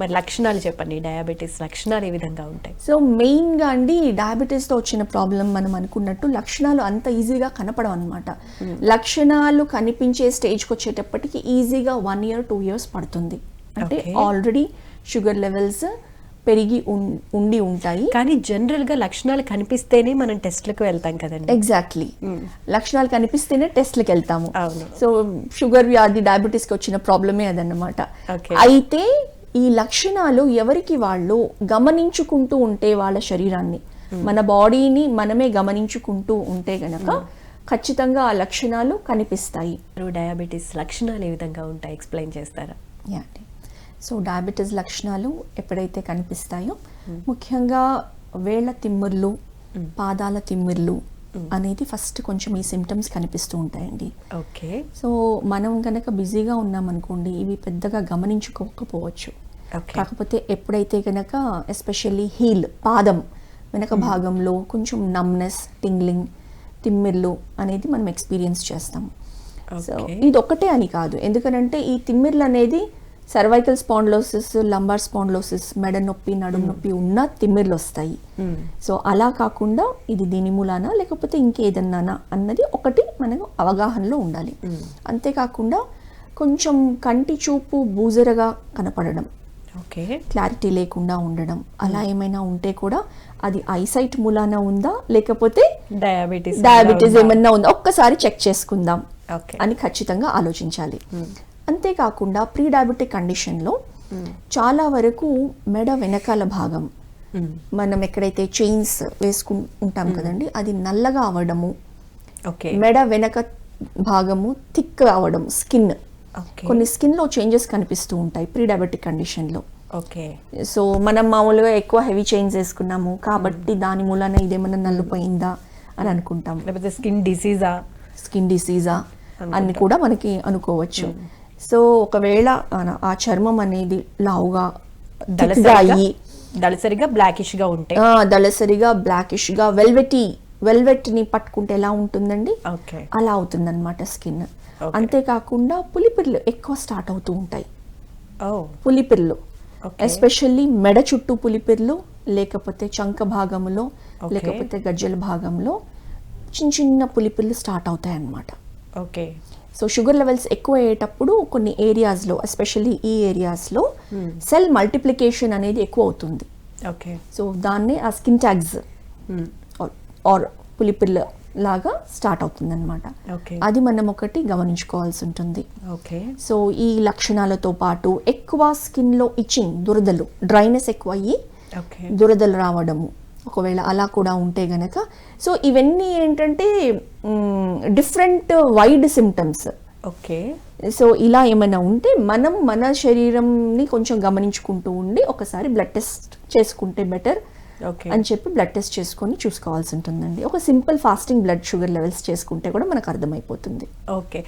మరి లక్షణాలు చెప్పండి డయాబెటీస్ లక్షణాలు ఏ విధంగా ఉంటాయి? సో మెయిన్గా అండి డయాబెటీస్తో వచ్చిన ప్రాబ్లం మనం అనుకున్నట్టు లక్షణాలు అంత ఈజీగా కనపడవు అనమాట లక్షణాలు కనిపించే స్టేజ్కి వచ్చేటప్పటికి ఈజీగా వన్ ఇయర్ టూ ఇయర్స్ పడుతుంది. అంటే. ఆల్రెడీ షుగర్ లెవెల్స్ పెరిగి ఉండి ఉంటాయి. కానీ జనరల్గా లక్షణాలు కనిపిస్తేనే మనం టెస్ట్లకు వెళ్తాం కదండి. ఎగ్జాక్ట్లీ లక్షణాలు కనిపిస్తేనే టెస్ట్లకు వెళ్తాము. సో షుగర్ వ్యాధి డయాబెటీస్కి వచ్చిన ప్రాబ్లమే అదన్నమాట. అయితే ఈ లక్షణాలు ఎవరికి వాళ్ళు గమనించుకుంటూ ఉంటే వాళ్ళ శరీరాన్ని? మన బాడీని మనమే గమనించుకుంటూ ఉంటే గనక ఖచ్చితంగా ఆ లక్షణాలు కనిపిస్తాయి. డయాబెటీస్ లక్షణాలు ఏ విధంగా ఉంటాయి? ఎక్స్ప్లెయిన్ చేస్తారా? యా సో డయాబెటీస్ లక్షణాలు ఎప్పుడైతే కనిపిస్తాయో ముఖ్యంగా వేళ్ళ తిమ్మిర్లు పాదాల తిమ్మిర్లు అనేది ఫస్ట్ కొంచెం ఈ సిమ్టమ్స్ కనిపిస్తూ ఉంటాయండి. ఓకే. సో మనం కనుక బిజీగా ఉన్నామనుకోండి ఇవి పెద్దగా గమనించుకోకపోవచ్చు. కాకపోతే ఎప్పుడైతే కనుక ఎస్పెషల్లీ హీల్ పాదం వెనక భాగంలో కొంచెం నమ్నెస్ టింగ్లింగ్ తిమ్మిర్లు అనేది మనం ఎక్స్పీరియన్స్ చేస్తాం. సో. ఇది ఒక్కటే అని కాదు. ఎందుకనంటే ఈ తిమ్మిర్లు అనేది సర్వైకల్ స్పాండ్లోసిస్ లంబార్ స్పాండ్లోసిస్ మెడ నొప్పి నడుము నొప్పి ఉన్న తిమ్మిర్లు వస్తాయి. సో అలా కాకుండా ఇది దీని మూలాన లేకపోతే ఇంకేదన్నానా అన్నది ఒకటి మనకు అవగాహనలో ఉండాలి. అంతేకాకుండా కొంచెం కంటి చూపు బూజరగా కనపడడం. ఓకే. క్లారిటీ లేకుండా ఉండడం. అలా ఏమైనా ఉంటే కూడా అది ఐసైట్ మూలాన ఉందా? లేకపోతే డయాబెటీస్ డయాబెటీస్ ఏమైనా ఉందా? ఒక్కసారి చెక్ చేసుకుందాం ఓకే. అని ఖచ్చితంగా ఆలోచించాలి. అంతేకాకుండా ప్రీ డయాబెటిక్ కండిషన్లో చాలా వరకు మెడ వెనకాల భాగం. మనం ఎక్కడైతే చైన్స్ వేసుకు ఉంటాం కదండి అది నల్లగా అవ్వడము ఓకే. మెడ వెనక భాగము థిక్ అవడం స్కిన్. కొన్ని స్కిన్లో చేంజెస్ కనిపిస్తూ ఉంటాయి ప్రీ డయాబెటిక్ కండిషన్లో. ఓకే. సో మనం మామూలుగా ఎక్కువ హెవీ చైన్స్ వేసుకున్నాము కాబట్టి దాని మూలాన ఇదేమన్నా నల్లిపోయిందా అని అనుకుంటాం లేకపోతే స్కిన్ డిసీజా? స్కిన్ డిసీజా అని కూడా మనకి అనుకోవచ్చు. సో ఒకవేళ ఆ- చర్మం అనేది లావుగా దళసరిగా? దళసరిగా బ్లాకిష్గా ఉంటాయి ఆ, దళసరిగా బ్లాకిష్గా వెల్వెటీ వెల్వెట్ని పట్టుకుంటే ఎలా ఉంటుందండి? అలా అవుతుందన్నమాట స్కిన్. అంతేకాకుండా పులిపిర్లు ఎక్కువ స్టార్ట్ అవుతూ ఉంటాయి. పులిపిర్లు. ఎస్పెషల్లీ మెడ చుట్టూ పులిపిర్లు లేకపోతే చంక భాగంలో. లేకపోతే గజ్జల భాగంలో చిన్న చిన్న పులిపిర్లు స్టార్ట్ అవుతాయి అన్నమాట ఓకే. సో షుగర్ లెవెల్స్ ఎక్కువ అయ్యేటప్పుడు కొన్ని ఏరియాస్లో ఎస్పెషల్లీ ఈ ఏరియాస్లో సెల్ మల్టిప్లికేషన్ అనేది ఎక్కువ అవుతుంది. ఓకే. సో దాన్నే ఆ స్కిన్ ట్యాగ్స్. ఆర్ పులిపిల్ల లాగా స్టార్ట్ అవుతుంది అనమాట ఓకే. అది మనం ఒకటి గమనించుకోవాల్సి ఉంటుంది. ఓకే. సో ఈ లక్షణాలతో పాటు ఎక్కువ స్కిన్లో ఇచ్చింగ్ దురదలు డ్రైనెస్ ఎక్కువ అయ్యి ఓకే. దురదలు రావడము ఒకవేళ అలా కూడా ఉంటే గనక. సో ఇవన్నీ ఏంటంటే different wide symptoms okay. So ఇలా ఏమైనా ఉంటే మనం మన శరీరంని కొంచెం గమనించుకుంటూ ఉండి ఒకసారి బ్లడ్ టెస్ట్ చేసుకుంటే బెటర్. అని చెప్పి బ్లడ్ టెస్ట్ చేసుకొని చూసుకోవాల్సి ఉంటుందండి. ఒక simple fasting blood sugar levels చేసుకుంటే కూడా మనకు అర్థమైపోతుంది. ఓకే